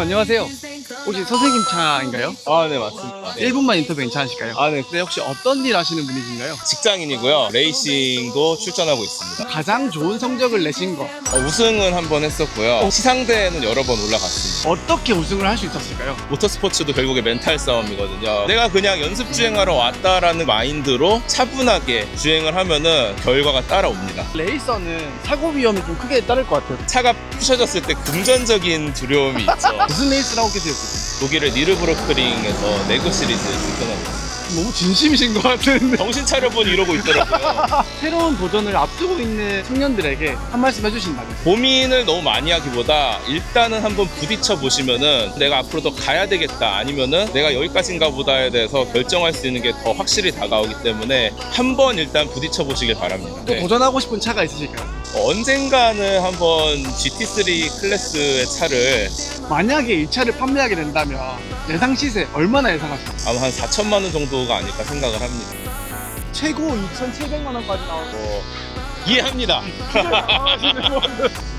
안녕하세요. 혹시 선생님 차인가요? 아, 네, 맞습니다. 네. 1분만 인터뷰 괜찮으실까요? 아, 네. 네, 혹시 어떤 일 하시는 분이신가요? 직장인이고요. 레이싱도 출전하고 있습니다. 가장 좋은 성적을 내신 거 어, 우승은 한 번 했었고요. 시상대에는 여러 번 올라갔습니다. 어떻게 우승을 할 수 있었을까요? 모터스포츠도 결국에 멘탈 싸움이거든요. 내가 그냥 연습 주행하러 왔다라는 마인드로 차분하게 주행을 하면은 결과가 따라옵니다. 레이서는 사고 위험이 좀 크게 따를 것 같아요. 차가 부셔졌을 때 금전적인 두려움이 있죠. 무슨 레이스라고 계세요? 독일의 니르브로크링에서 레고 시리즈 있습니다. 너무 진심이신 것 같은데. 정신 차려보니 이러고 있더라고요. 새로운 도전을 앞두고 있는 청년들에게 한 말씀 해주신다면 고민을 너무 많이 하기보다 일단은 한번 부딪혀 보시면은 내가 앞으로 더 가야 되겠다 아니면은 내가 여기까지인가 보다에 대해서 결정할 수 있는 게 더 확실히 다가오기 때문에 한번 일단 부딪혀 보시길 바랍니다. 또 네. 도전하고 싶은 차가 있으실까요? 어, 언젠가는 한번 GT3 클래스의 차를 만약에 이 차를 판매하게 된다면 예상 시세 얼마나 예상하세요? 아마 한 4천만 원 정도가 아닐까 생각을 합니다. 최고 2,700만 원까지 나오고 이해합니다.